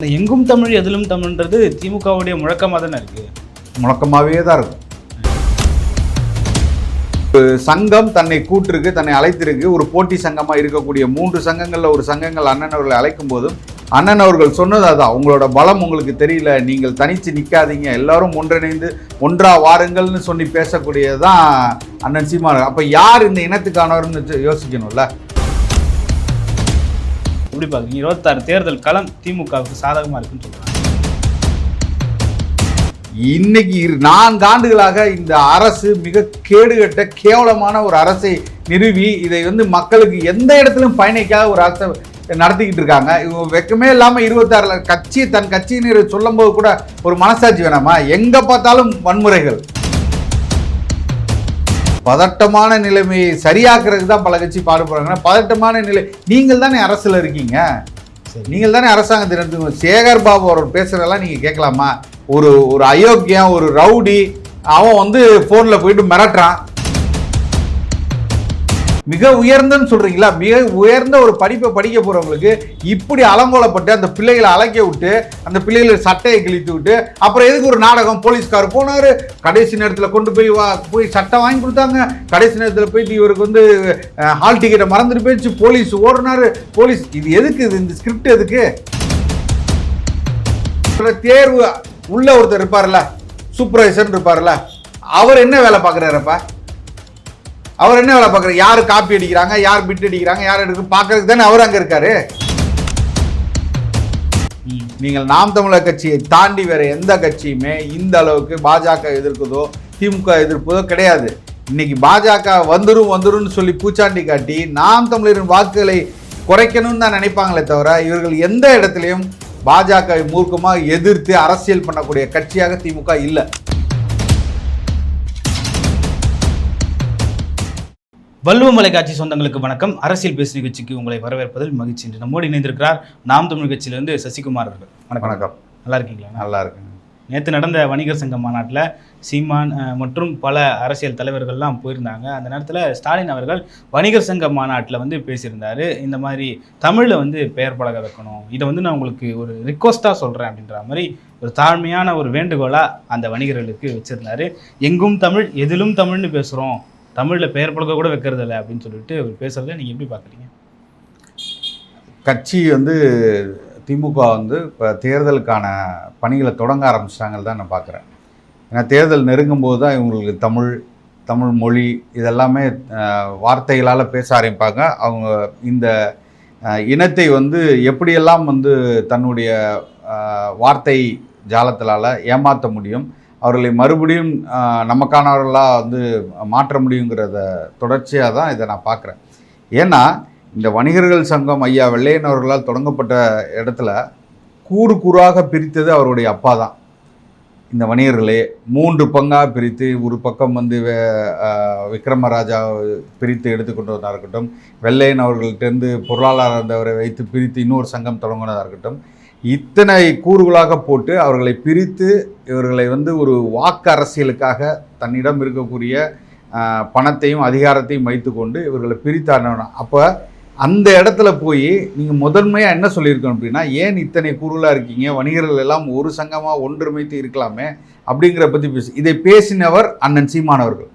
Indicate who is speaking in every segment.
Speaker 1: இந்த எங்கும் தமிழ் எதிலும் தமிழ்ன்றது திமுகவுடைய முழக்கமாக தானே இருக்கு?
Speaker 2: முழக்கமாகவே தான் இருக்கும். சங்கம் தன்னை கூட்டிருக்கு தன்னை அழைத்திருக்கு. ஒரு போட்டி சங்கமா இருக்கக்கூடிய மூன்று சங்கங்கள்ல ஒரு சங்கங்கள் அண்ணன் அவர்களை அழைக்கும் போதும் அண்ணன் அவர்கள் சொன்னது அதான். உங்களோட பலம் உங்களுக்கு தெரியல நீங்கள் தனிச்சு நிக்காதீங்க எல்லாரும் ஒன்றிணைந்து ஒன்றா வாருங்கள்னு சொல்லி பேசக்கூடியதுதான் அண்ணன் சீமான். அப்ப யார் இந்த இனத்துக்கானவர்னு யோசிக்கணும்ல?
Speaker 1: எப்படி பார்க்குறீங்க இருபத்தாறு தேர்தல் களம் திமுகவுக்கு சாதகமாக இருக்குன்னு சொல்கிறாங்க
Speaker 2: இன்னைக்கு இரு- நான்கு ஆண்டுகளாக இந்த அரசு மிக கேடுகட்ட கேவலமான ஒரு அரசை நிறுவி இதை வந்து மக்களுக்கு எந்த இடத்துலையும் பயணிக்காத ஒரு அரசை நடத்திக்கிட்டு இருக்காங்க. இவங்க வெக்கமே இல்லாமல் இருபத்தாறுல கட்சி தன் கட்சியினர் சொல்லும்போது கூட ஒரு மனசாட்சி வேணாமா? எங்கே பார்த்தாலும் வன்முறைகள். பதட்டமான நிலைமையை சரியாக்குறதுக்கு தான் பல கட்சி பாடுபடுறாங்க. பதட்டமான நிலை நீங்கள் தானே அரசுல இருக்கீங்க.
Speaker 1: சரி.
Speaker 2: நீங்கள் தானே அரசாங்கத்தில் இருந்து சேகர் பாபு அவர் பேசுறதெல்லாம் நீங்கள் கேட்கலாமா? ஒரு ஒரு அயோக்கியம் ஒரு ரவுடி அவன் வந்து ஃபோனில் போயிட்டு மிரட்டுறான். மிக உயர்ந்தன்னு சொல்கிறீங்களா மிக உயர்ந்த ஒரு படிப்பை படிக்க போகிறவங்களுக்கு இப்படி அலங்கோலப்பட்டு அந்த பிள்ளைகளை அலைக்க விட்டு அந்த பிள்ளைகளை சட்டையை கிழித்து விட்டு அப்புறம் எதுக்கு ஒரு நாடகம்? போலீஸ்கார் போனார். கடைசி நேரத்தில் கொண்டு போய் வா போய் சட்டை வாங்கி கொடுத்தாங்க. கடைசி நேரத்தில் போயிட்டு இவருக்கு வந்து ஹால் டிக்கெட்டை மறந்துட்டு போயிடுச்சு. போலீஸ் ஓடுனாரு. போலீஸ் இது எதுக்கு இது? இந்த ஸ்கிரிப்ட் எதுக்கு? தேர்வு உள்ள ஒருத்தர் இருப்பார்ல சூப்பர்வைசர் இருப்பார்ல அவர் என்ன வேலை பார்க்குறாருப்பா அவர் என்ன வேலை பார்க்குறாரு? யார் காப்பி அடிக்கிறாங்க? யார் பிட் அடிக்கிறாங்க? யார் எடுக்க பார்க்கறதுக்கு தானே அவர் அங்கே இருக்காரு? நீங்கள் நாம் தமிழர் கட்சியை தாண்டி வேற எந்த கட்சியுமே இந்த அளவுக்கு பாஜக எதிர்க்குதோ திமுக எதிர்ப்பதோ கிடையாது. இன்னைக்கு பாஜக வந்துரும் வந்துரும்னு சொல்லி பூச்சாண்டி காட்டி நாம் தமிழரின் வாக்குகளை குறைக்கணும்னு தான் நினைப்பாங்களே தவிர இவர்கள் எந்த இடத்துலையும் பாஜகவை மூர்க்கமாக எதிர்த்து அரசியல் பண்ணக்கூடிய கட்சியாக திமுக இல்லை.
Speaker 1: வள்ளுவ மலைக்காட்சி சொந்தங்களுக்கு வணக்கம். அரசியல் பேசு நிகழ்ச்சிக்கு உங்களை வரவேற்பதில் மகிழ்ச்சி இன்று நம்மோடு இணைந்திருக்கிறார் நாம் தமிழ் கட்சியிலிருந்து சசிகுமார் அவர்கள். வணக்கம்.
Speaker 2: வணக்கம்.
Speaker 1: நல்லா இருக்கீங்களா?
Speaker 2: நல்லா இருக்குங்க
Speaker 1: நேற்று நடந்த வணிகர் சங்க மாநாட்டில் சீமான் மற்றும் பல அரசியல் தலைவர்கள்லாம் போயிருந்தாங்க. அந்த நேரத்தில் ஸ்டாலின் அவர்கள் வணிகர் சங்க மாநாட்டில் வந்து பேசியிருந்தாரு. இந்த மாதிரி தமிழில் வந்து பெயர் பழக வைக்கணும். இதை வந்து நான் உங்களுக்கு ஒரு ரிக்வஸ்ட்டாக சொல்கிறேன் அப்படின்ற மாதிரி ஒரு தாழ்மையான ஒரு வேண்டுகோளாக அந்த வணிகர்களுக்கு வச்சுருந்தாரு. எங்கும் தமிழ் எதிலும் தமிழ்னு பேசுகிறோம் தமிழில் பெயர் பழக கூட வைக்கிறது இல்லை அப்படின்னு சொல்லிட்டு அவர் பேசுகிறத நீங்கள் எப்படி பார்க்குறீங்க?
Speaker 2: கட்சி வந்து திமுக வந்து இப்போ தேர்தலுக்கான பணிகளை தொடங்க ஆரம்பிச்சிட்டாங்கன்னு தான் நான் பார்க்குறேன். ஏன்னா தேர்தல் நெருங்கும் போது தான் இவங்களுக்கு தமிழ் தமிழ் மொழி இதெல்லாமே வார்த்தைகளால் பேச ஆரம்பிப்பாங்க. அவங்க இந்த இனத்தை வந்து எப்படியெல்லாம் வந்து தன்னுடைய வார்த்தை ஜாலத்திலால் ஏமாற்ற முடியும் அவர்களை மறுபடியும் நமக்கானவர்களாக வந்து மாற்ற முடியுங்கிறத தொடர்ச்சியாக தான் இதை நான் பார்க்குறேன். ஏன்னா இந்த வணிகர்கள் சங்கம் ஐயா வெள்ளையன் அவர்களால் தொடங்கப்பட்ட இடத்துல கூறு கூறாக பிரித்தது அவருடைய அப்பா தான். இந்த வணிகர்களே மூன்று பங்காக பிரித்து ஒரு பக்கம் வந்து வே- விக்ரமராஜா பிரித்து எடுத்துக்கொண்டு வந்ததாக இருக்கட்டும் வெள்ளையன் அவர்கள்ட்டேருந்து பொருளாளர் இருந்தவரை வைத்து பிரித்து இன்னொரு சங்கம் தொடங்கினதாக இருக்கட்டும் இத்தனை கூறுகளாக போட்டு அவர்களை பிரித்து இவர்களை வந்து ஒரு வாக்கு அரசியலுக்காக தன்னிடம் இருக்கக்கூடிய பணத்தையும் அதிகாரத்தையும் வைத்துக்கொண்டு இவர்களை பிரித்தான அப்போ அந்த இடத்துல போய் நீங்கள் முதன்மையாக என்ன சொல்லியிருக்கோம் அப்படின்னா ஏன் இத்தனை கூறுகளாக இருக்கீங்க? வணிகர்கள் எல்லாம் ஒரு சங்கமாக ஒன்றுமைத்து இருக்கலாமே அப்படிங்கிற பற்றி பேசு இதை பேசினவர் அண்ணன் சீமானவர்கள்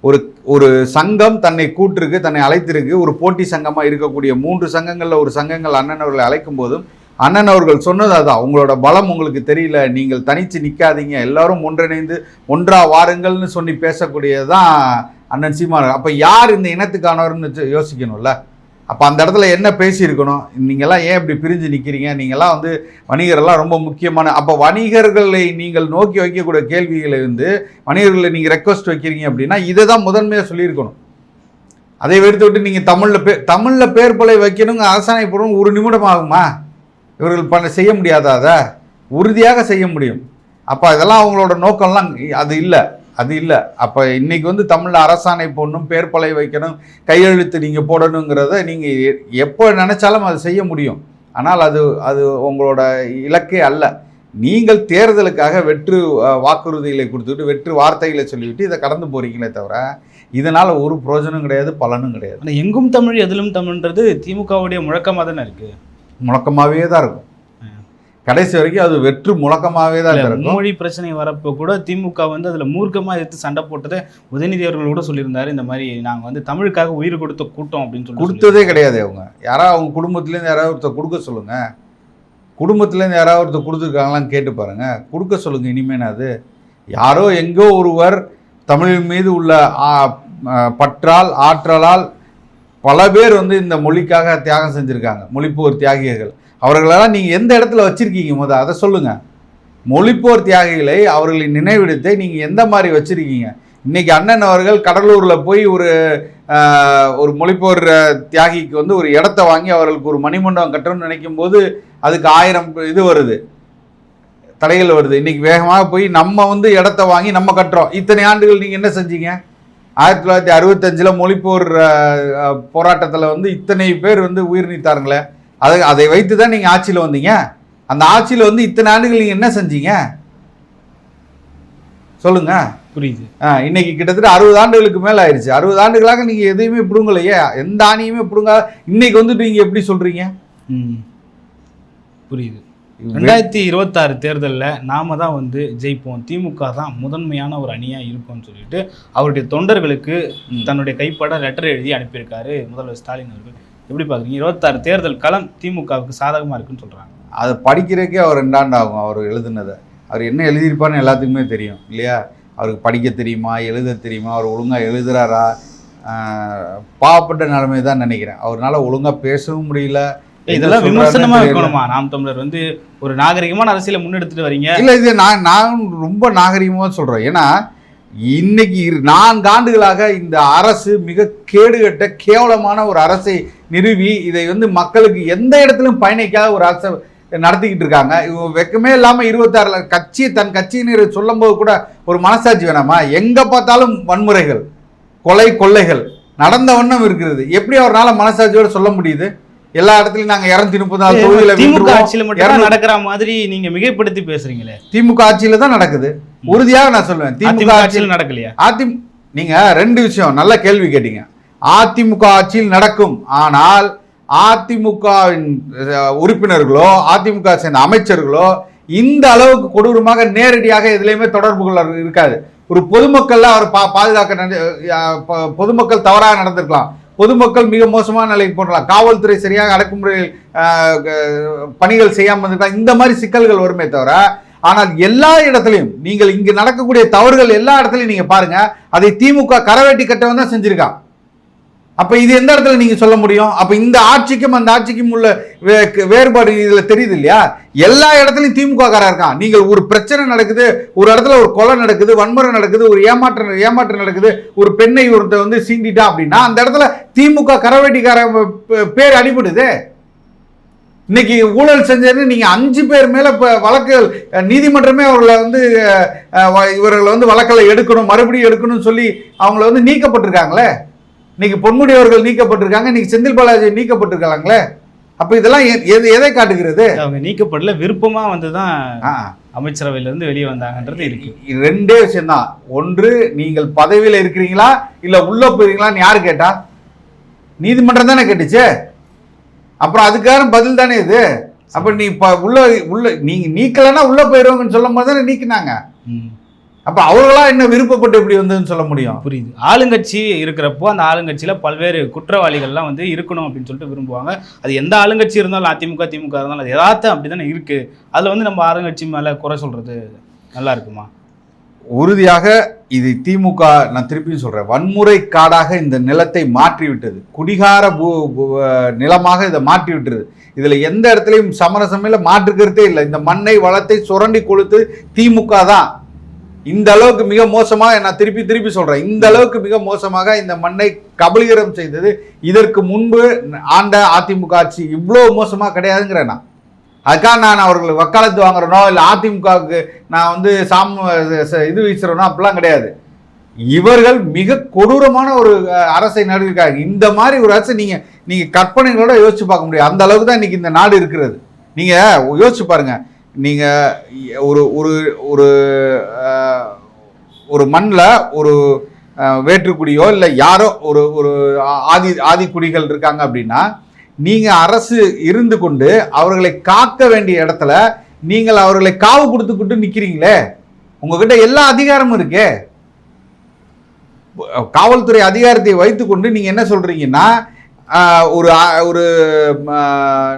Speaker 2: ஒரு ஒரு சங்கம் தன்னை கூட்டிருக்கு தன்னை அழைத்திருக்கு. ஒரு போட்டி சங்கமாக இருக்கக்கூடிய மூன்று சங்கங்களில் ஒரு சங்கங்கள் அண்ணன் அவர்களை அழைக்கும் போதும் அண்ணன் அவர்கள் சொன்னது அதான். உங்களோட பலம் உங்களுக்கு தெரியல நீங்கள் தனித்து நிற்காதீங்க எல்லாரும் ஒன்றிணைந்து ஒன்றா வாருங்கள்னு சொல்லி பேசக்கூடியதுதான் அண்ணன் சீமான் அப்போ யார் இந்த இனத்துக்கானவர்னு யோசிக்கணும்ல? அப்போ அந்த இடத்துல என்ன பேசியிருக்கணும்? நீங்கள்லாம் ஏன் இப்படி பிரிஞ்சு நிற்கிறீங்க நீங்கள்லாம் வந்து வணிகரெல்லாம் ரொம்ப முக்கியமான அப்போ வணிகர்களை நீங்கள் நோக்கி வைக்கக்கூடிய கேள்விகளை வந்து வணிகர்களை நீங்கள் ரெக்வஸ்ட் வைக்கிறீங்க அப்படின்னா இதை தான் முதன்மையாக சொல்லியிருக்கணும். அதை எடுத்து விட்டு நீங்கள் தமிழில் பே தமிழில் பேர் பலை வைக்கணுங்க அரசாணை போடணும் ஒரு நிமிடம் ஆகுமா? இவர்கள் பண்ண செய்ய முடியாதா அதை? உறுதியாக செய்ய முடியும். அப்போ இதெல்லாம் அவங்களோட நோக்கம்லாம் அது இல்லை அது இல்லை. அப்போ இன்னைக்கு வந்து தமிழில் அரசாணை போடணும் பேர் பழைய வைக்கணும் கையெழுத்து நீங்கள் போடணுங்கிறத நீங்கள் எப்போ நினச்சாலும் அதை செய்ய முடியும். ஆனால் அது அது உங்களோட இலக்கே அல்ல. நீங்கள் தேர்தலுக்காக வெற்று வாக்குறுதிகளை கொடுத்துட்டு வெற்று வார்த்தைகளை சொல்லிவிட்டு இதை கடந்து போகிறீங்களே தவிர இதனால் ஒரு பிரயோஜனம் கிடையாது பலனும் கிடையாது.
Speaker 1: எங்கும் தமிழ் எதிலும் தமிழ்ன்றது திமுகவுடைய முழக்கமாக தானே இருக்குது
Speaker 2: முழக்கமாகவே தான் இருக்கும் கடைசி வரைக்கும் அது வெற்று முழக்கமாகவே தான் இருக்கும்.
Speaker 1: மொழி பிரச்சனை வரப்போ கூட திமுக வந்து அதுல மூர்க்கமா எடுத்து சண்டை போட்டதை உதயநிதி அவர்கள் கூட சொல்லியிருந்தாரு இந்த மாதிரி நாங்க வந்து தமிழுக்காக உயிர் கொடுத்த கூட்டம் அப்படின்னு சொல்லி
Speaker 2: கொடுத்ததே கிடையாது அவங்க. யாராவது அவங்க குடும்பத்துலேருந்து யாராவது ஒருத்தர் கொடுக்க சொல்லுங்க. குடும்பத்துலேருந்து யாராவது ஒருத்தர் கொடுத்துருக்காங்களான்னு கேட்டு பாருங்க. கொடுக்க சொல்லுங்க இனிமேல் அது. யாரோ எங்கோ ஒருவர் தமிழின் மீது உள்ள பற்றால் ஆற்றலால் பல பேர் வந்து இந்த மொழிக்காக தியாகம் செஞ்சுருக்காங்க. மொழிப்போர் தியாகிகள். அவர்களெல்லாம் நீங்கள் எந்த இடத்துல வச்சுருக்கீங்க முத? அதை சொல்லுங்கள் மொழிப்போர் தியாகிகளை அவர்களின் நினைவிடத்தை நீங்கள் எந்த மாதிரி வச்சுருக்கீங்க? இன்னைக்கு அண்ணன் அவர்கள் கடலூரில் போய் ஒரு ஒரு மொழிப்போர் தியாகிக்கு வந்து ஒரு இடத்த வாங்கி அவர்களுக்கு ஒரு மணிமண்டபம் கட்டணும்னு நினைக்கும் போது அதுக்கு ஆயிரம் இது வருது. தடைகள் வருது. இன்றைக்கி வேகமாக போய் நம்ம வந்து இடத்த வாங்கி நம்ம கட்டுறோம். இத்தனை ஆண்டுகள் நீங்கள் என்ன செஞ்சீங்க? ஆயிரத்தி தொள்ளாயிரத்தி அறுபத்தஞ்சில் மொழிப்போர் போராட்டத்தில் வந்து இத்தனை பேர் வந்து உயிர் நீத்தாருங்களே. அதை அதை வைத்து தான் நீங்கள் ஆட்சியில் வந்தீங்க. அந்த ஆட்சியில் வந்து இத்தனை ஆண்டுகள் நீங்கள் என்ன செஞ்சீங்க? சொல்லுங்க.
Speaker 1: புரியுது.
Speaker 2: ஆ, இன்னைக்கு கிட்டத்தட்ட அறுபது ஆண்டுகளுக்கு மேல ஆயிடுச்சு அறுபது ஆண்டுகளாக நீங்க எதையுமே பிடுங்கலையே. எந்த ஆணியுமே பிடுங்க இன்னைக்கு வந்துட்டு நீங்க எப்படி சொல்றீங்க?
Speaker 1: ம். புரியுது. ரெண்டாயிரத்தி இருபத்தாறு தேர்தலில் நாம தான் வந்து ஜெயிப்போம். திமுக தான் முதன்மையான ஒரு அணியாக இருக்கும்னு சொல்லிட்டு அவருடைய தொண்டர்களுக்கு. தன்னுடைய கைப்பட லெட்டர் எழுதி அனுப்பியிருக்காரு முதல்வர் ஸ்டாலின் அவர்கள். எப்படி பார்க்குறீங்க? இருபத்தாறு தேர்தல் களம் திமுகவுக்கு சாதகமாக இருக்குன்னு சொல்கிறாங்க
Speaker 2: அதை படிக்கிறதுக்கே அவர் ரெண்டாண்டு ஆகும் அவர் எழுதுனதை. அவர் என்ன எழுதியிருப்பார்னு எல்லாத்துக்குமே தெரியும் இல்லையா? அவருக்கு படிக்க தெரியுமா? எழுத தெரியுமா? அவர் ஒழுங்காக எழுதுறாரா? ஆஹ், பாவப்பட்ட நிலைமை தான் நினைக்கிறேன். அவர்னால ஒழுங்கா பேசவும் முடியல.
Speaker 1: இதெல்லாம் விமர்சனமா. இருக்கணுமா? நாம் தமிழர் வந்து ஒரு நாகரிகமான அரசியலை முன்னெடுத்துட்டு வரீங்க.
Speaker 2: இல்ல இது நான் நான் ரொம்ப நாகரிகமாக சொல்றேன். ஏன்னா இன்னைக்கு நான்கு ஆண்டுகளாக இந்த அரசு மிக கேடுகட்ட கேவலமான ஒரு அரசை நிறுவி இதை வந்து மக்களுக்கு எந்த இடத்திலும் பயணிக்காத ஒரு அரசை நடத்திக்கிட்டு இருக்காங்க. வெக்கமே இல்லாம இருபத்தாறுல கட்சி தன் கட்சியினர் சொல்லும்போது கூட ஒரு மனசாட்சி வேணாமா? எங்க பார்த்தாலும் வன்முறைகள் கொலை கொள்ளைகள் நடந்த வண்ணம் இருக்கிறது. எப்படி அவரால் மனசாட்சியோட சொல்ல முடியுது? எல்லா இடத்துலயும் நாங்க இரநூத்தி முப்பது தொகுதியில
Speaker 1: திமுக. ஆட்சியில மட்டும் நடக்கிற மாதிரி நீங்க மிகைப்படுத்தி பேசுறீங்களே.
Speaker 2: திமுக ஆட்சியில தான் நடக்குது. உறுதியாக நான் சொல்லுவேன். திமுக
Speaker 1: அதிமுக
Speaker 2: ஆட்சியில்
Speaker 1: நடக்கலையா?
Speaker 2: அதிமுக நீங்க ரெண்டு விஷயம் நல்ல கேள்வி கேட்டீங்க. அதிமுக ஆட்சியில் நடக்கும். ஆனால் அதிமுகவின் உறுப்பினர்களோ அதிமுக சேர்ந்த அமைச்சர்களோ இந்த அளவுக்கு கொடூரமாக நேரடியாக எதுலையுமே தொடர்புகள் இருக்காது. ஒரு பொதுமக்கள்ல அவர் பா பாதுகாக்க பொதுமக்கள் தவறாக நடந்திருக்கலாம். பொதுமக்கள் மிக மோசமான நிலைக்கு போடலாம் காவல்துறை சரியாக அடக்குமுறையில் பணிகள் செய்யாமல் இருக்கலாம் இந்த மாதிரி சிக்கல்கள் வருமே தவிர ஆனால் எல்லா இடத்துலையும் நீங்கள் இங்கு நடக்கக்கூடிய தவறுகள் எல்லா இடத்துலையும் நீங்கள் பாருங்கள் அதை திமுக கரவேட்டி கட்டவன் தான் செஞ்சிருக்கான். அப்ப இது எந்த இடத்துல நீங்க சொல்ல முடியும்? அப்ப இந்த ஆட்சிக்கும் அந்த ஆட்சிக்கும் உள்ள வே- வேறுபாடு இதுல தெரியுது இல்லையா? எல்லா இடத்துலையும் திமுக காரா இருக்கான். நீங்கள் ஒரு பிரச்சனை நடக்குது ஒரு இடத்துல ஒரு கொலை நடக்குது வன்முறை நடக்குது ஒரு ஏமாற்றம் ஏமாற்றம் நடக்குது ஒரு பெண்ணை ஒருத்தர் வந்து சீண்டிட்டா அப்படின்னா அந்த இடத்துல திமுக கரவேட்டிக்கார பேர் அடிபடுது. இன்னைக்கு ஊழல் செஞ்சது நீங்க அஞ்சு பேர் மேல இப்போ வழக்குகள் நீதிமன்றமே அவர்களை வந்து இவர்களை வந்து வழக்கில் எடுக்கணும் மறுபடியும் எடுக்கணும்னு சொல்லி அவங்கள வந்து நீக்கப்பட்டிருக்காங்களே? இன்னைக்கு பொன்முடி அவர்கள் நீக்கப்பட்டிருக்காங்க இன்னைக்கு செந்தில் பாலாஜி நீக்கப்பட்டிருக்காங்களே அப்ப இதெல்லாம் எது- எதை காட்டுகிறது?
Speaker 1: அவங்க நீக்கப்படல விருப்பமா வந்துதான்
Speaker 2: ஆ,
Speaker 1: அமைச்சரவையில இருந்து வெளியே வந்தாங்கன்றது இருக்கு.
Speaker 2: ரெண்டே விஷயம்தான். ஒன்று நீங்கள் பதவியில் இருக்கிறீங்களா? இல்ல உள்ள போயிருக்கீங்களான்னு யாரு கேட்டா? நீதிமன்றம் தானே கேட்டுச்சு. அப்புறம் அதுக்கான பதில் தானே இது? அப்ப நீ இப்ப உள்ள உள்ள நீங்க நீக்கலைன்னா உள்ள போயிருவாங்கன்னு சொல்லும் போது தானே நீக்கினாங்க. அப்ப அவர்களா என்ன விருப்பப்பட்டு இப்படி வந்ததுன்னு சொல்ல முடியும்?
Speaker 1: புரியுது. ஆளுங்கட்சி இருக்கிறப்போ அந்த ஆளுங்கட்சியில பல்வேறு குற்றவாளிகள்லாம் வந்து இருக்கணும் அப்படின்னு சொல்லிட்டு விரும்புவாங்க. அது எந்த ஆளுங்கட்சி இருந்தாலும் அதிமுக திமுக இருந்தாலும் அது யதார்த்தம் அப்படிதானே இருக்கு. அதுல வந்து நம்ம ஆளுங்கட்சி மேல குறை சொல்றது நல்லா இருக்குமா?
Speaker 2: உறுதியாக இது திமுக நான் திருப்பியும் சொல்றேன். வன்முறை காடாக இந்த நிலத்தை மாற்றி விட்டது குடிகார பூ நிலமாக இதை மாற்றி விட்டது இதுல எந்த இடத்துலையும் சமரசமையில மாற்றுக்கிறதே இல்லை. இந்த மண்ணை வளத்தை சுரண்டி கொளுத்து திமுக தான். இந்த அளவுக்கு மிக மோசமாக நான் திருப்பி திருப்பி சொல்கிறேன் இந்த அளவுக்கு மிக மோசமாக இந்த மண்ணை கபலீகரம் செய்தது. இதற்கு முன்பு ஆண்ட அதிமுக ஆட்சி இவ்வளோ மோசமாக கிடையாதுங்கிறேன் நான். அதுக்காக நான் அவர்கள் வக்காலத்து வாங்குறனோ இல்லை அதிமுகவுக்கு நான் வந்து சாம் இது வீசுறேனோ அப்படிலாம் கிடையாது. இவர்கள் மிக கொடூரமான ஒரு அரசை நடந்திருக்காங்க இந்த மாதிரி ஒரு அரசை நீங்கள் நீங்கள் கற்பனைகளோட யோசிச்சு பார்க்க முடியாது அந்த அளவுக்கு தான் இன்னைக்கு இந்த நாடு இருக்கிறது. நீங்கள் யோசிச்சு பாருங்கள் நீங்கள் ஒரு ஒரு ஒரு ஒரு மண்ணில் ஒரு வேற்றுக்குடியோ இல்லை யாரோ ஒரு ஒரு ஆதி ஆதிக்குடிகள் இருக்காங்க அப்படின்னா நீங்கள் அரசு இருந்து கொண்டு அவர்களை காக்க வேண்டிய இடத்துல நீங்கள் அவர்களை காவு கொடுத்துக்கிட்டு நிற்கிறீங்களே உங்ககிட்ட எல்லா அதிகாரமும் இருக்கே. காவல்துறை அதிகாரத்தை வைத்துக்கொண்டு நீங்கள் என்ன சொல்கிறீங்கன்னா ஒரு ஒரு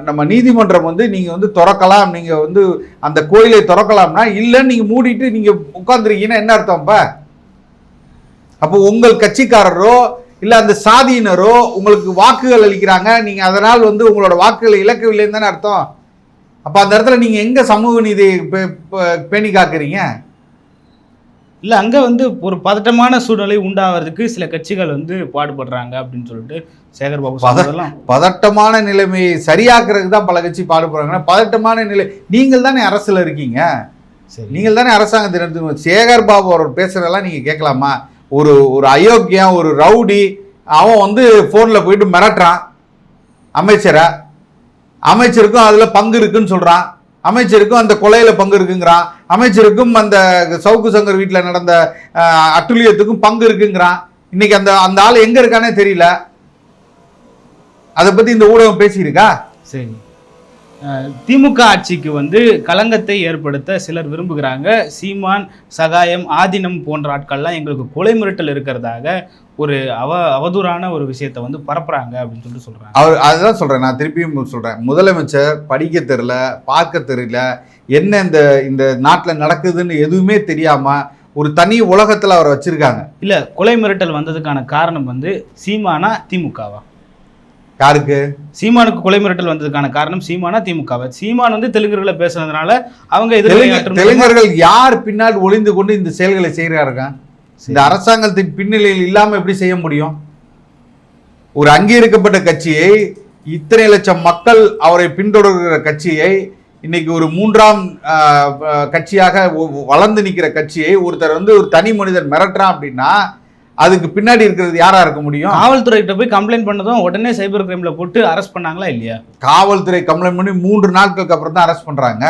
Speaker 2: நம்ம நீதிமன்றம் வந்து நீங்கள் வந்து திறக்கலாம் நீங்கள் வந்து அந்த கோயிலை திறக்கலாம்னா இல்லைன்னு நீங்கள் மூடிட்டு நீங்கள் உட்காந்துருக்கீங்கன்னா என்ன அர்த்தம்ப்ப அப்போ? உங்கள் கட்சிக்காரரோ இல்லை அந்த சாதியினரோ உங்களுக்கு வாக்குகள் அளிக்கிறாங்க நீங்கள் அதனால் வந்து உங்களோட வாக்குகளை இழக்கவில்லைன்னு தானே அர்த்தம்? அப்போ அந்த இடத்துல நீங்கள் எங்கே சமூக நீதி பே- பேணி காக்குறீங்க?
Speaker 1: இல்ல அங்க வந்து ஒரு பதட்டமான சூழ்நிலை உண்டாவதுக்கு சில கட்சிகள் வந்து பாடுபடுறாங்க அப்படின்னு சொல்லிட்டு சேகர் பாபு
Speaker 2: பதட்டமான நிலைமையை சரியாக்குறதுக்கு தான் பல கட்சி பாடுபடுறாங்கன்னா பதட்டமான நிலை நீங்கள் தானே அரசுல இருக்கீங்க.
Speaker 1: சரி.
Speaker 2: நீங்கள் தானே அரசாங்கத்தை நடத்து சேகர் பாபு அவர் பேசுறதெல்லாம் நீங்க கேட்கலாமா? ஒரு ஒரு அயோக்கியம் ஒரு ரவுடி அவன் வந்து ஃபோனில் போயிட்டு மிரட்டுறான். அமைச்சரை. அமைச்சருக்கும் அதில் பங்கு இருக்குன்னு சொல்கிறான் அமைச்சருக்கும் அந்த கொலையில் பங்கு இருக்குங்கிறான். அமைச்சருக்கும் அந்த சவுக்கு சங்கர் வீட்டில் நடந்த அட்டுழியத்துக்கும் பங்கு இருக்குங்கிறான். இன்னைக்கு அந்த அந்த ஆள் எங்கே இருக்கானே தெரியல. அதை பற்றி இந்த ஊடகம் பேசியிருக்கா?
Speaker 1: சரி. திமுக ஆட்சிக்கு வந்து களங்கத்தை ஏற்படுத்த சிலர் விரும்புகிறாங்க. சீமான் சகாயம் ஆதீனம் போன்ற ஆட்கள்லாம் எங்களுக்கு கொலை மிரட்டல் இருக்கிறதாக ஒரு அவ அவதூறான ஒரு விஷயத்தை வந்து பரப்புறாங்க அப்படின்னு சொல்லிட்டு சொல்றாங்க.
Speaker 2: அவர் அதுதான் சொல்றேன் நான் திருப்பியும் சொல்றேன். முதலமைச்சர் படிக்க தெரியல பார்க்க தெரியல என்ன இந்த இந்த நாட்டில் நடக்குதுன்னு எதுவுமே தெரியாம ஒரு தனி உலகத்துல அவரை வச்சிருக்காங்க.
Speaker 1: இல்ல கொலை மிரட்டல் வந்ததுக்கான காரணம் வந்து சீமானா திமுகவா?
Speaker 2: யாருக்கு?
Speaker 1: சீமானுக்கு கொலை மிரட்டல் வந்ததுக்கான காரணம் சீமானா திமுகவா? சீமான் வந்து தெலுங்குல பேசுனதுனால அவங்க
Speaker 2: தெலுங்கர்கள் யார் பின்னால் ஒளிந்து கொண்டு இந்த செயல்களை செய்கிறாருங்க இந்த அரசாங்கத்தின் பின்னணியில் இல்லாம எப்படி செய்ய முடியும்? ஒரு அங்கீகரிக்கப்பட்ட கட்சியை இத்தனை லட்சம் மக்கள் அவரை பின்தொடர்கிற கட்சியை இன்னைக்கு ஒரு மூன்றாம் கட்சியாக வளர்ந்து நிற்கிற கட்சியை ஒருத்தர் வந்து ஒரு தனி மனிதன் மிரட்டுறான் அப்படின்னா அதுக்கு பின்னாடி இருக்கிறது யாரா இருக்க முடியும்?
Speaker 1: காவல்துறை கிட்ட போய் கம்ப்ளைண்ட் பண்ணதும் உடனே சைபர் கிரைம்ல போட்டு அரெஸ்ட் பண்ணாங்களா இல்லையா?
Speaker 2: காவல்துறை கம்ப்ளைண்ட் பண்ணி மூன்று நாட்களுக்கு அப்புறம் தான் அரெஸ்ட் பண்றாங்க.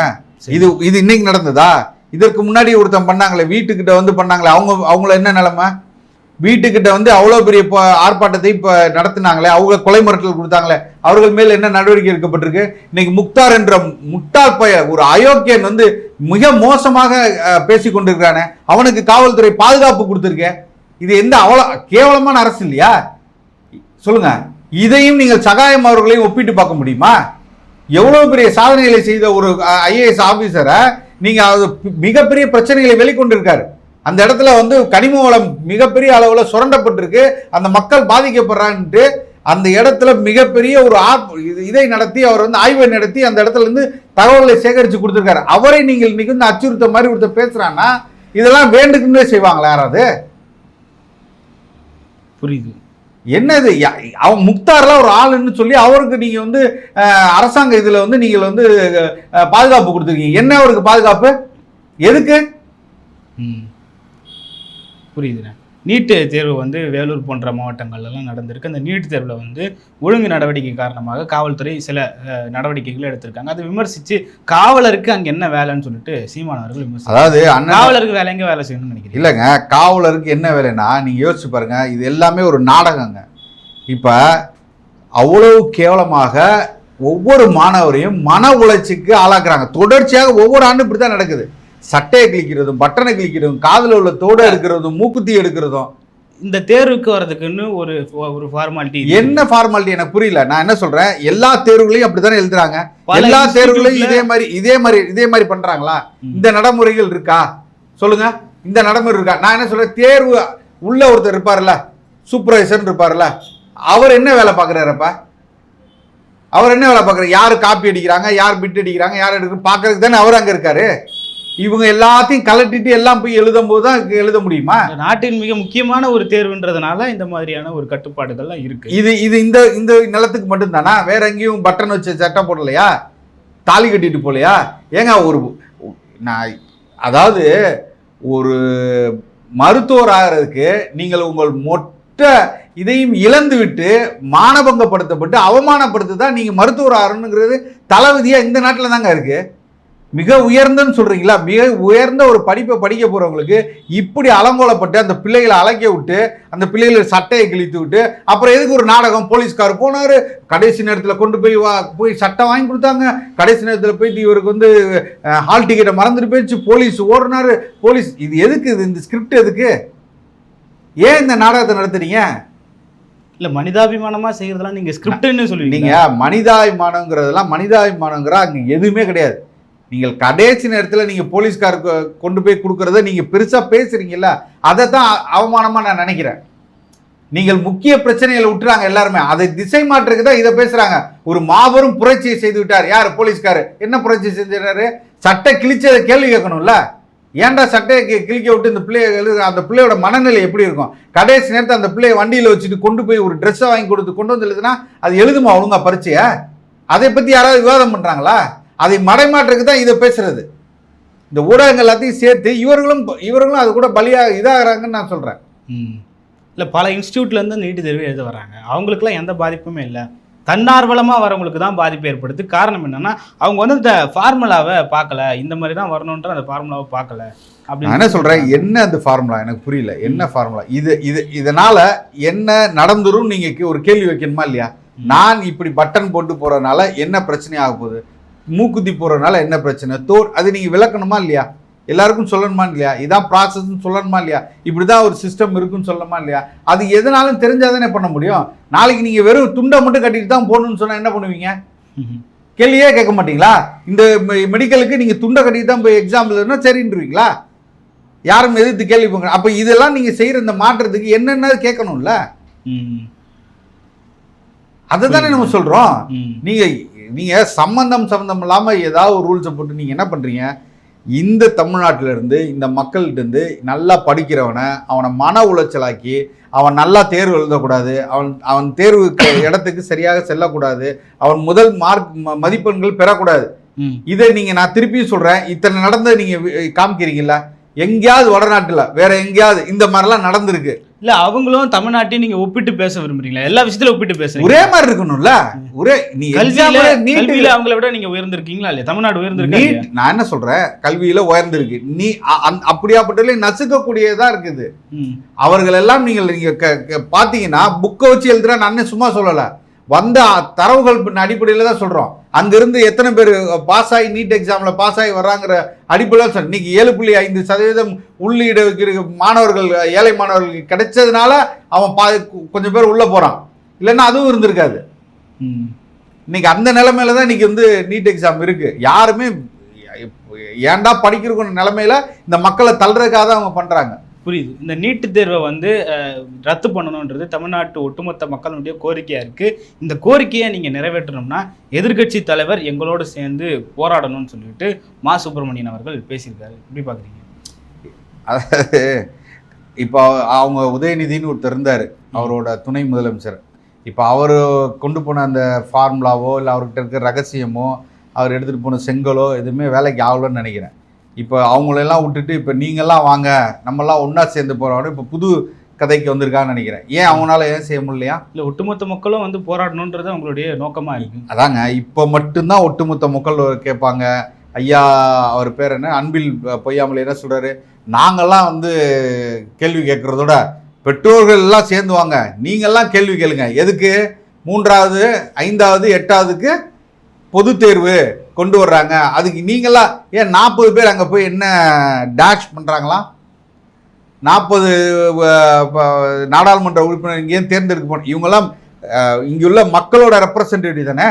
Speaker 2: இது இது இன்னைக்கு நடந்ததா? இதற்கு முன்னாடி ஒருத்தன் பண்ணாங்களே வீட்டுக்கிட்ட வந்து பண்ணாங்களே அவங்க அவங்கள என்ன நிலைமை? வீட்டுக்கிட்ட வந்து அவ்வளோ பெரிய ப- ஆர்ப்பாட்டத்தை இப்போ நடத்துனாங்களே அவங்க கொலை மிரட்டல் கொடுத்தாங்களே அவர்கள் மேல் என்ன நடவடிக்கை எடுக்கப்பட்டிருக்கு? இன்னைக்கு முக்தார் என்ற முட்டாள் பய ஒரு அயோக்கியன் வந்து மிக மோசமாக பேசிக் கொண்டிருக்கிறானே அவனுக்கு காவல்துறை பாதுகாப்பு கொடுத்துருக்கே. இது எந்த அவ்வளோ கேவலமான அரசு இல்லையா? சொல்லுங்க. இதையும் நீங்கள் சகாயம் அவர்களையும் ஒப்பிட்டு பார்க்க முடியுமா? எவ்வளோ பெரிய சாதனைகளை செய்த ஒரு ஐஏஎஸ் ஆஃபீஸரை நீங்கள் அது மிகப்பெரிய பிரச்சனைகளை வெளிக்கொண்டிருக்காரு. அந்த இடத்துல வந்து கனிம வளம் மிகப்பெரிய அளவில் சுரண்டப்பட்டிருக்கு. அந்த மக்கள் பாதிக்கப்படுறான்ட்டு அந்த இடத்துல மிகப்பெரிய ஒரு ஆப் இது- இதை நடத்தி அவர் வந்து ஆய்வை நடத்தி அந்த இடத்துல இருந்து தகவல்களை சேகரித்து கொடுத்துருக்காரு. அவரை நீங்கள் இன்றைக்கி வந்து அச்சுறுத்த மாதிரி ஒருத்தர் பேசுகிறான்னா இதெல்லாம் வேண்டுக்குன்னே செய்வாங்களா யாராவது?
Speaker 1: புரியுது.
Speaker 2: என்னது? அவன் முக்தார்லாம் ஒரு ஆளுன்னு சொல்லி அவருக்கு நீங்க வந்து அரசாங்க இதுல வந்து நீங்கள் வந்து பாதுகாப்பு கொடுத்துருக்கீங்க. என்ன அவருக்கு பாதுகாப்பு? எதுக்கு?
Speaker 1: ம். புரியுதுண்ணே. நீட்டு தேர்வு வந்து வேலூர் போன்ற மாவட்டங்கள்ல எல்லாம் நடந்திருக்கு. அந்த நீட் தேர்வில் வந்து ஒழுங்கு நடவடிக்கை காரணமாக காவல்துறை சில நடவடிக்கைகளை எடுத்திருக்காங்க. அதை விமர்சித்து காவலருக்கு அங்கே என்ன வேலைன்னு சொல்லிட்டு சீமான் அவர்கள் விமர்சி
Speaker 2: அதாவது
Speaker 1: காவலருக்கு வேலை எங்கே வேலை செய்யணும்னு நினைக்கிறீங்க?
Speaker 2: இல்லைங்க காவலருக்கு என்ன வேலைன்னா நீங்க யோசிச்சு பாருங்க இது எல்லாமே ஒரு நாடகங்க. இப்ப அவ்வளவு கேவலமாக ஒவ்வொரு மாணவரையும் மன உளைச்சிக்கு ஆளாக்குறாங்க. தொடர்ச்சியாக ஒவ்வொரு ஆண்டும் இப்படி தான் நடக்குது. சட்டையை கிழிக்கிறதும் பட்டனை கிழிக்கிறதும் காதுல உள்ள தோடை எடுக்கிறதும் மூக்குத்தி எடுக்கிறதும்.
Speaker 1: இந்த தேர்வுக்கு வர்றதுக்குன்னு ஒரு ஒரு ஃபார்மாலிட்டி
Speaker 2: என்ன ஃபார்மாலிட்டி எனக்கு புரியல. நான் என்ன சொல்றேன்? எல்லா தேர்வுகளையும் அப்படித்தானே எழுதுறாங்க? எல்லா தேர்வுகளையும் இதே மாதிரி இதே மாதிரி இதே மாதிரி பண்றாங்களா. இந்த நடைமுறைகள் இருக்கா? சொல்லுங்க. இந்த நடைமுறை இருக்கா? நான் என்ன சொல்றேன்? தேர்வு உள்ள ஒருத்தர் இருப்பார்ல சூப்பர்வைசர் இருப்பார்ல அவர் என்ன வேலை பார்க்குறாருப்பா அவர் என்ன வேலை பார்க்குறாரு? யார் காப்பி அடிக்கிறாங்க? யார் பிட் அடிக்கிறாங்க? யார் எடுக்க பார்க்கறதுக்கு தானே அவர் அங்கே இருக்காரு? இவங்க எல்லாத்தையும் கலட்டிட்டு எல்லாம் போய் எழுதும் போது தான் எழுத முடியுமா?
Speaker 1: நாட்டின் மிக முக்கியமான ஒரு தேர்வுன்றதுனால இந்த மாதிரியான ஒரு கட்டுப்பாடுகள்லாம் இருக்கு.
Speaker 2: இது இது இந்த இந்த நிலத்துக்கு மட்டும்தானா? வேற எங்கேயும் பட்டன் வச்ச சட்டை போடலையா? தாலி கட்டிட்டு போகலையா? ஏங்க ஒரு நான் அதாவது ஒரு மருத்துவர் ஆகிறதுக்கு நீங்கள் உங்கள் மொத்த இதையும் இழந்து விட்டு மானபங்கப்படுத்தப்பட்டு அவமானப்படுத்தி தான் நீங்கள் மருத்துவர் ஆகணுங்கிறது தளபதியாக இந்த நாட்டில் தாங்க இருக்கு. மிக உயர்ந்தன்னு சொல்றீங்களா? மிக உயர்ந்த ஒரு படிப்பை படிக்க போறவங்களுக்கு இப்படி அலங்கோலப்பட்டு அந்த பிள்ளைகளை அழைக்க விட்டு அந்த பிள்ளைகளை சட்டையை கிழித்து விட்டு அப்புறம் எதுக்கு ஒரு நாடகம்? போலீஸ்கார் போனாரு. கடைசி நேரத்தில் கொண்டு போய் வா போய் சட்டை வாங்கி கொடுத்தாங்க. கடைசி நேரத்தில் போயிட்டு இவருக்கு வந்து ஹால் டிக்கெட்டை மறந்துட்டு போயிடுச்சு. போலீஸ் ஓடுனாரு. போலீஸ் இது எதுக்கு இது? இந்த ஸ்கிரிப்ட் எதுக்கு? ஏன் இந்த நாடகத்தை நடத்துறீங்க?
Speaker 1: இல்ல மனிதாபிமானமா செய்யறதெல்லாம் நீங்க ஸ்கிரிப்ட்னு சொல்லுவீங்க
Speaker 2: நீங்க மனிதாபிமானங்கிறதெல்லாம் மனிதாபிமானங்கிற அங்க எதுவுமே கிடையாது. நீங்கள் கடைசி நேரத்தில் நீங்கள் போலீஸ்காருக்கு கொண்டு போய் கொடுக்குறத நீங்கள் பெருசாக பேசுகிறீங்கல்ல அதை தான் அவமானமாக நான் நினைக்கிறேன். நீங்கள் முக்கிய பிரச்சனைகளை விட்டுறாங்க எல்லாருமே. அதை திசை மாற்றுக்கு தான் இதை பேசுகிறாங்க ஒரு மாபெரும் புரட்சியை செய்து விட்டார். யார்? போலீஸ்காரு. என்ன புரட்சி செஞ்சாரு சட்டை கிழிச்சதை கேள்வி கேட்கணும்ல? ஏன்டா சட்டையை கி- கிழிக்க விட்டு இந்த பிள்ளைய அந்த பிள்ளையோட மனநிலை எப்படி இருக்கும்? கடைசி நேரத்தில் அந்த பிள்ளையை வண்டியில் வச்சுட்டு கொண்டு போய் ஒரு ட்ரெஸ்ஸை வாங்கி கொடுத்து கொண்டு வந்து எழுதுனா அது எழுதுமா ஒழுங்கா பரிச்சைய அதை பற்றி யாராவது விவாதம் பண்ணுறாங்களா அதை மடைமாற்றுக்கு தான் இதை பேசுறது. இந்த ஊடகங்கள் எல்லாத்தையும் சேர்த்து இவர்களும் இவர்களும் அது கூட பலியாக இதாகிறாங்கன்னு நான் சொல்கிறேன்.
Speaker 1: இல்ல பல இன்ஸ்டியூட்ல இருந்து நீட்டு தேர்வு எழுத வராங்க. அவங்களுக்குலாம் எந்த பாதிப்புமே இல்லை. தன்னார்வலமா வரவங்களுக்கு தான் பாதிப்பு ஏற்படுது. காரணம் என்னன்னா அவங்க வந்து இந்த ஃபார்முலாவை பார்க்கல. இந்த மாதிரி தான் வரணுன்ற அந்த ஃபார்முலாவை பார்க்கல.
Speaker 2: நான் என்ன சொல்கிறேன் என்ன அந்த ஃபார்முலா? எனக்கு புரியல. என்ன ஃபார்முலா? இது இது இதனால என்ன நடந்துரும் நீங்கள் ஒரு கேள்வி வைக்கணுமா இல்லையா? நான் இப்படி பட்டன் போட்டு போறதுனால என்ன பிரச்சனை ஆக போகுது? மூக்குத்தி போறதுனால என்ன பிரச்சனை? தோல் அது நீங்க விளக்கணுமா இல்லையா? எல்லாருக்கும் சொல்லணுமா இல்லையா? இதான் ப்ராசஸ்ன்னு சொல்லணுமா இல்லையா? இப்படிதான் ஒரு சிஸ்டம் இருக்குன்னு சொல்லணுமா இல்லையா? அது எதனாலும் தெரிஞ்சாதானே பண்ண முடியும். நாளைக்கு நீங்க வெறும் துண்டை மட்டும் கட்டிட்டு தான் போகணும்னு சொன்னா என்ன பண்ணுவீங்க. கேள்வியே கேட்க மாட்டீங்களா? இந்த மெடிக்கலுக்கு நீங்க துண்டை கட்டிட்டு தான் போய் எக்ஸாம் எழுதுனா சரின்றீங்களா யாரும் எதிர்த்து கேள்வி போங்க. அப்ப இதெல்லாம் நீங்க செய்யற இந்த மாற்றத்துக்கு என்னென்ன கேட்கணும்ல. அதை தானே நம்ம சொல்றோம்.
Speaker 1: ம்.
Speaker 2: நீங்க நீங்க சம்பந்தம் சம்பந்தம் இல்லாம ஏதாவது ஒரு ரூல்ஸை போட்டு நீங்க என்ன பண்றீங்க? இந்த தமிழ்நாட்டில இருந்து இந்த மக்கள்கிட்ட இருந்து நல்லா படிக்கிறவனை அவனை மன உளைச்சலாக்கி அவன் நல்லா தேர்வு எழுதக்கூடாது அவன் அவன் தேர்வுக்கு இடத்துக்கு சரியாக செல்லக்கூடாது அவன் முதல் மார்க் மதிப்பெண்கள் பெறக்கூடாது. இதை நீங்க நான் திருப்பி சொல்றேன். இத்தனை நடந்த நீங்க வி- காமிக்கிறீங்கல்ல? எங்கேயாவது வடநாட்டுல வேற எங்கேயாவது இந்த மாதிரிலாம் நடந்திருக்கு.
Speaker 1: இல்ல அவங்களும் தமிழ்நாட்டையும் நீங்க ஒப்பிட்டு பேச விரும்புறீங்களா? எல்லா விஷயத்திலும் ஒப்பிட்டு பேசுறீங்க.
Speaker 2: ஒரே மாதிரி இருக்கணும்ல? ஒரே நீ
Speaker 1: கல்வியில கல்வியில அவங்கள விட நீங்க உயர்ந்திருக்கீங்களா இல்லையா? தமிழ்நாடு உயர்ந்திருக்கா?
Speaker 2: நான் என்ன சொல்றேன்? கல்வியில உயர்ந்திருக்கு. நீ அப்படியாப்பட்டதுல நசுக்கக்கூடியதா இருக்குது. அவர்கள் எல்லாம் நீங்கள் நீங்க பாத்தீங்கன்னா புக்கை வச்சு எழுதுற நான் சும்மா சொல்லல. வந்த தரவுகள் அடிப்படையில் தான் சொல்றோம். அங்கிருந்து எத்தனை பேர் பாஸ் ஆகி நீட் எக்ஸாம்ல பாஸ் ஆகி வர்றாங்கிற அடிப்படையில் சொல் இன்னைக்கு ஏழு புள்ளி ஐந்து சதவீதம் உள்ளீடு மாணவர்கள் ஏழை மாணவர்களுக்கு கிடைச்சதுனால அவன் பா கொஞ்சம் பேர் உள்ள போறான். இல்லைன்னா அதுவும் இருந்திருக்காது. இன்னைக்கு அந்த நிலைமையில தான் இன்னைக்கு வந்து நீட் எக்ஸாம் இருக்கு. யாருமே ஏன்டா படிக்கிறோங்கிற நிலைமையில இந்த மக்களை தள்ளுறதுக்காக தான் அவங்க பண்றாங்க.
Speaker 1: புரியுது. இந்த நீட்டு தேர்வை வந்து ரத்து பண்ணணுன்றது தமிழ்நாட்டு ஒட்டுமொத்த மக்களுடைய கோரிக்கையாக இருக்குது இந்த கோரிக்கையை நீங்கள் நிறைவேற்றணும்னா எதிர்க்கட்சி தலைவர் எங்களோடு சேர்ந்து போராடணும்னு சொல்லிட்டு மா. சுப்பிரமணியன் அவர்கள் பேசியிருக்காரு. எப்படி பார்க்குறீங்க
Speaker 2: அதாவது இப்போ அவங்க உதயநிதின்னு ஒருத்தர் இருந்தார். அவரோட துணை முதலமைச்சர். இப்போ அவர் கொண்டு போன அந்த ஃபார்முலாவோ இல்லை அவர்கிட்ட இருக்க ரகசியமோ அவர் எடுத்துகிட்டு போன செங்கலோ எதுவுமே வேலைக்கு ஆகலன்னு நினைக்கிறேன். இப்போ அவங்களெல்லாம் விட்டுட்டு இப்போ நீங்கள்லாம் வாங்க நம்மலாம் ஒன்றா சேர்ந்து போகிறோம் இப்போ புது கதைக்கு வந்திருக்கான்னு நினைக்கிறேன். ஏன் அவங்களால ஏன் செய்ய முடியலையா?
Speaker 1: இல்ல ஒட்டுமொத்த மக்களும் வந்து போராடணுன்றது அவங்களுடைய நோக்கமா இருக்கு.
Speaker 2: அதாங்க இப்போ மட்டும்தான் ஒட்டுமொத்த மக்கள் கேட்பாங்க ஐயா அவர் பேர் என்ன? அன்பில் பொய்யாமல் என்ன சொல்றாரு? நாங்கெல்லாம் வந்து கேள்வி கேட்குறதோட பெற்றோர்கள் எல்லாம் சேர்ந்து வாங்க. நீங்கெல்லாம் கேள்வி கேளுங்க. எதுக்கு? மூன்றாவது ஐந்தாவது எட்டாவதுக்கு பொது தேர்வு கொண்டு வர்றாங்க. அதுக்கு நீங்களாம் ஏன் நாற்பது பேர் அங்கே போய் என்ன டேஷ் பண்ணுறாங்களா நாற்பது நாடாளுமன்ற உறுப்பினர் இங்கேயும் தேர்ந்தெடுக்க போன இவங்கெல்லாம் இங்குள்ள மக்களோட ரெப்ரசன்டேட்டிவ் தானே?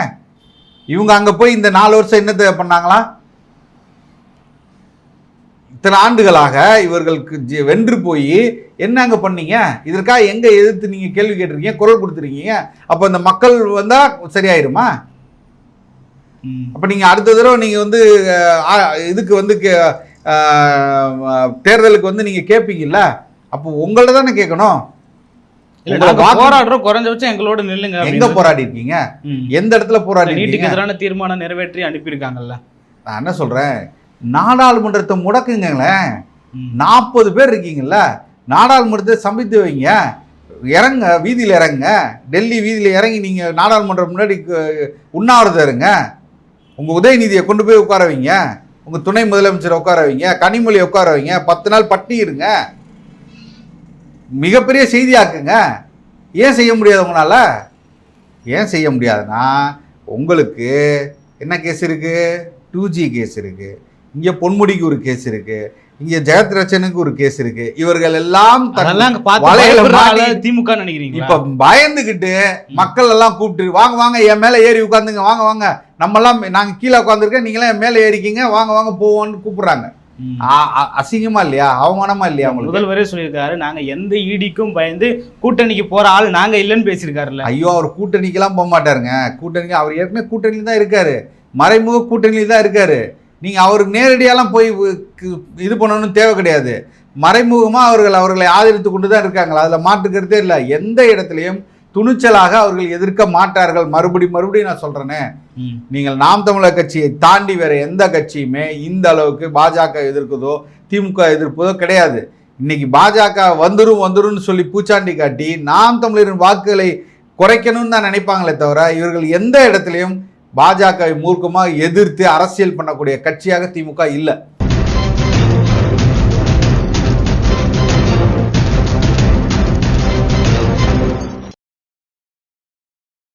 Speaker 2: இவங்க அங்கே போய் இந்த நாலு வருஷம் என்னத்தை பண்ணாங்களா? இத்தனை ஆண்டுகளாக இவர்களுக்கு ஜெ- வென்று போய் என்ன அங்கே பண்ணீங்க? இதற்காக எங்கே எதிர்த்து நீங்கள் கேள்வி கேட்டிருக்கீங்க குரல் கொடுத்துருக்கீங்க? அப்போ இந்த மக்கள் வந்தால் சரியாயிருமா? அப்போ நீங்கள் அடுத்த தடவை நீங்கள் வந்து இதுக்கு வந்து தேர்தலுக்கு வந்து நீங்கள் கேட்பீங்கல்ல அப்போ உங்கள்ட்ட தானே கேட்கணும்
Speaker 1: போராடுறோம் குறைஞ்சபட்சம் எங்களோட நில்லுங்க
Speaker 2: எங்க. போராடி இருக்கீங்க. எந்த இடத்துல போராடி
Speaker 1: நீட்டுக்கு எதிரான தீர்மானம் நிறைவேற்றி அனுப்பியிருக்காங்கல்ல.
Speaker 2: நான் என்ன சொல்றேன்? நாடாளுமன்றத்தை முடக்குங்களேன். நாற்பது பேர் இருக்கீங்கல்ல நாடாளுமன்றத்தை சமைத்து வைங்க. இறங்க வீதியில் இறங்க. டெல்லி வீதியில் இறங்கி நீங்கள் நாடாளுமன்றம் முன்னாடி உண்ணாவிரதம் இருங்க. உங்கள் உதயநிதியை கொண்டு போய் உட்கார வைங்க. உங்கள் துணை முதலமைச்சரை உட்கார வைங்க. கனிமொழியை உட்கார வைங்க. பத்து நாள் பட்டி இருங்க. மிகப்பெரிய செய்தியாக்குங்க ஏன் செய்ய முடியாது உங்களால்? ஏன் செய்ய முடியாதுன்னா உங்களுக்கு என்ன கேஸ் இருக்குது டூ ஜி கேஸ் இருக்குது இங்கே பொன்முடிக்கு ஒரு கேஸ் இருக்குது இங்கே ஜெகத் ரச்சனுக்கு ஒரு கேஸ் இருக்குது இவர்கள் எல்லாம்
Speaker 1: திமுக நினைக்கிறீங்களா?
Speaker 2: இப்ப பயந்துகிட்டு மக்கள் எல்லாம் கூப்பிட்டு வாங்க வாங்க என் மேல ஏறி உட்காந்துங்க வாங்க வாங்க. நம்ம எல்லாம் நாங்க கீழே உட்காந்துருக்கேன் நீங்களாம் என் மேல ஏறிக்கிங்க வாங்க வாங்க போவோம்னு கூப்பிடுறாங்க. அசிங்கமா இல்லையா? அவமானமா இல்லையா உங்களுக்கு
Speaker 1: முதல்வரே சொல்லியிருக்காரு நாங்க எந்த ஈடிக்கும் பயந்து கூட்டணிக்கு போற ஆள் நாங்க இல்லைன்னு பேசியிருக்காருல்ல.
Speaker 2: ஐயோ அவர் கூட்டணிக்கெல்லாம் போக மாட்டாருங்க. கூட்டணிக்கு அவர் ஏற்கனவே கூட்டணியில் தான் இருக்காரு. மறைமுக கூட்டணியில் தான் இருக்காரு. நீங்க அவருக்கு நேரடியாலாம் போய் இது பண்ணணும்னு தேவை கிடையாது. மறைமுகமா அவர்கள் அவர்களை ஆதரித்து கொண்டு தான் இருக்காங்களா அதுல மாற்றுக்கிறதே இல்லை. எந்த இடத்துலையும் துணிச்சலாக அவர்கள் எதிர்க்க மாட்டார்கள். மறுபடி மறுபடியும் நான் சொல்றேனே.
Speaker 1: ம்.
Speaker 2: நீங்கள் நாம் தமிழர் கட்சியை தாண்டி வேற எந்த கட்சியுமே இந்த அளவுக்கு பாஜக எதிர்க்குதோ திமுக எதிர்ப்பதோ கிடையாது. இன்னைக்கு பாஜக வந்துரும் வந்துரும்னு சொல்லி பூச்சாண்டி காட்டி நாம் தமிழரின் வாக்குகளை குறைக்கணும்னு தான் நினைப்பாங்களே தவிர இவர்கள் எந்த இடத்துலையும் பாஜகவை மூர்க்கமாக எதிர்த்து அரசியல் பண்ணக்கூடிய கட்சியாக திமுக இல்லை.